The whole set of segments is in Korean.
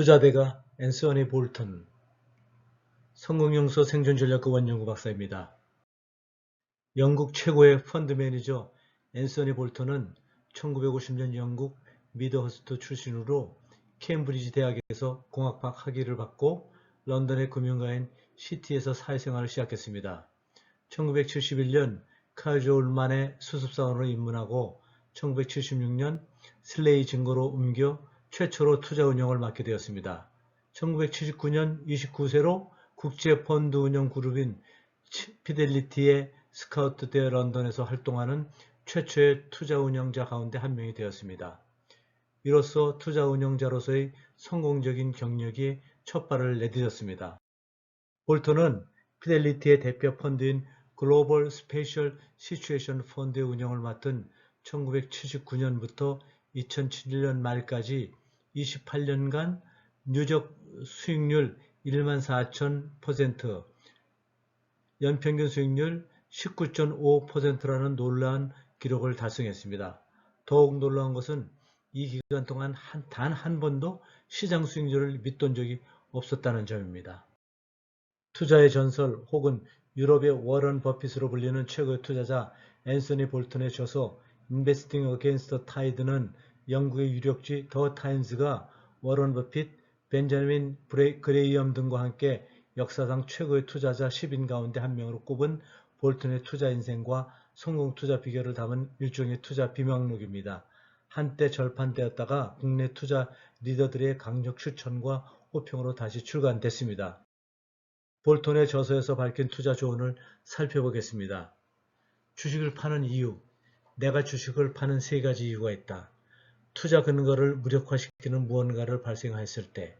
투자대가 앤서니 볼턴 성공용소 생존전략급 원연구 박사입니다. 영국 최고의 펀드 매니저 앤서니 볼턴은 1950년 영국 미드허스트 출신으로 케임브리지 대학에서 공학학 학위를 받고 런던의 금융가인 시티에서 사회생활을 시작했습니다. 1971년 카이조 울만의 수습사원으로 입문하고 1976년 슬레이 증거로 옮겨 최초로 투자 운영을 맡게 되었습니다. 1979년 29세로 국제 펀드 운영 그룹인 피델리티의 스카우트대 런던에서 활동하는 최초의 투자 운영자 가운데 한 명이 되었습니다. 이로써 투자 운영자로서의 성공적인 경력이 첫 발을 내딛었습니다. 볼턴은 피델리티의 대표 펀드인 글로벌 스페셜 시츄에이션 펀드의 운영을 맡은 1979년부터 2007년 말까지 28년간 누적 수익률 14,000%, 연평균 수익률 19.5%라는 놀라운 기록을 달성했습니다. 더욱 놀라운 것은 이 기간 동안 단 한 번도 시장 수익률을 밑돈 적이 없었다는 점입니다. 투자의 전설 혹은 유럽의 워런 버핏으로 불리는 최고의 투자자 앤서니 볼턴의 저서 Against the Tide는 영국의 유력지 더 타임즈가 워런 버핏, 벤자민 그레이엄 등과 함께 역사상 최고의 투자자 10인 가운데 한 명으로 꼽은 볼턴의 투자 인생과 성공 투자 비결을 담은 일종의 투자 비명록입니다. 한때 절판되었다가 국내 투자 리더들의 강력 추천과 호평으로 다시 출간됐습니다. 볼턴의 저서에서 밝힌 투자 조언을 살펴보겠습니다. 주식을 파는 이유 내가 주식을 파는 세 가지 이유가 있다. 투자 근거를 무력화시키는 무언가를 발생했을 때,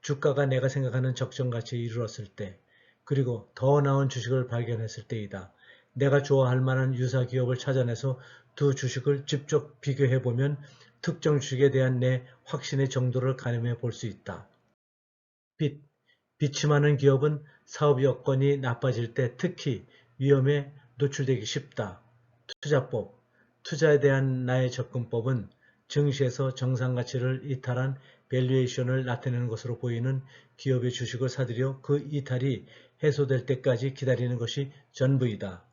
주가가 내가 생각하는 적정 가치에 이르렀을 때, 그리고 더 나은 주식을 발견했을 때이다. 내가 좋아할 만한 유사 기업을 찾아내서 두 주식을 직접 비교해 보면 특정 주식에 대한 내 확신의 정도를 가늠해 볼 수 있다. 빚. 빚이 많은 기업은 사업 여건이 나빠질 때 특히 위험에 노출되기 쉽다. 투자법. 투자에 대한 나의 접근법은 증시에서 정상 가치를 이탈한 밸류에이션을 나타내는 것으로 보이는 기업의 주식을 사들여 그 이탈이 해소될 때까지 기다리는 것이 전부이다.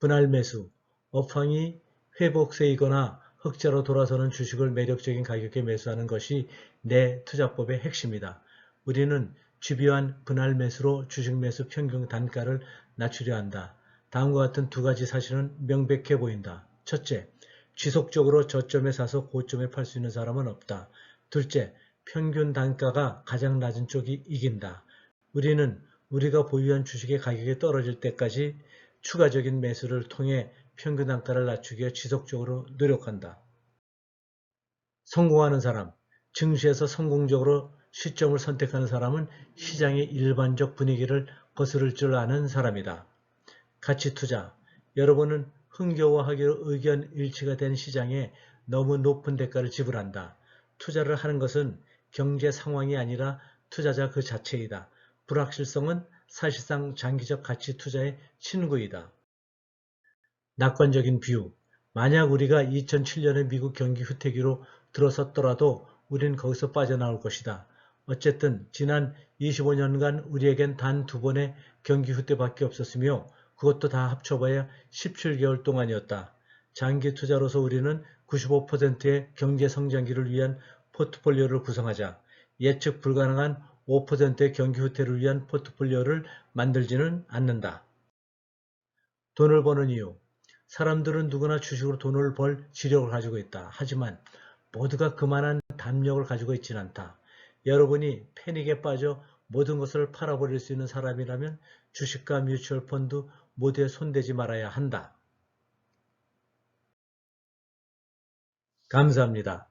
분할 매수, 업황이 회복세이거나 흑자로 돌아서는 주식을 매력적인 가격에 매수하는 것이 내 투자법의 핵심이다. 우리는 집요한 분할 매수로 주식 매수 평균 단가를 낮추려 한다. 다음과 같은 두 가지 사실은 명백해 보인다. 첫째, 지속적으로 저점에 사서 고점에 팔 수 있는 사람은 없다. 둘째, 평균 단가가 가장 낮은 쪽이 이긴다. 우리는 우리가 보유한 주식의 가격이 떨어질 때까지 추가적인 매수를 통해 평균 단가를 낮추기 위해 지속적으로 노력한다. 성공하는 사람, 증시에서 성공적으로 시점을 선택하는 사람은 시장의 일반적 분위기를 거스를 줄 아는 사람이다. 가치 투자, 여러분은 흥겨워하기로 의견 일치가 된 시장에 너무 높은 대가를 지불한다. 투자를 하는 것은 경제 상황이 아니라 투자자 그 자체이다. 불확실성은 사실상 장기적 가치 투자의 친구이다. 낙관적인 비유. 만약 우리가 2007년에 미국 경기 후퇴기로 들어섰더라도 우린 거기서 빠져나올 것이다. 어쨌든 지난 25년간 우리에겐 단 두 번의 경기 후퇴밖에 없었으며 그것도 다 합쳐봐야 17개월 동안이었다. 장기 투자로서 우리는 95%의 경제 성장기를 위한 포트폴리오를 구성하자 예측 불가능한 5%의 경기 후퇴를 위한 포트폴리오를 만들지는 않는다. 돈을 버는 이유 사람들은 누구나 주식으로 돈을 벌 지력을 가지고 있다. 하지만 모두가 그만한 담력을 가지고 있지는 않다. 여러분이 패닉에 빠져 모든 것을 팔아버릴 수 있는 사람이라면 주식과 뮤추얼 펀드 모두에 손대지 말아야 한다. 감사합니다.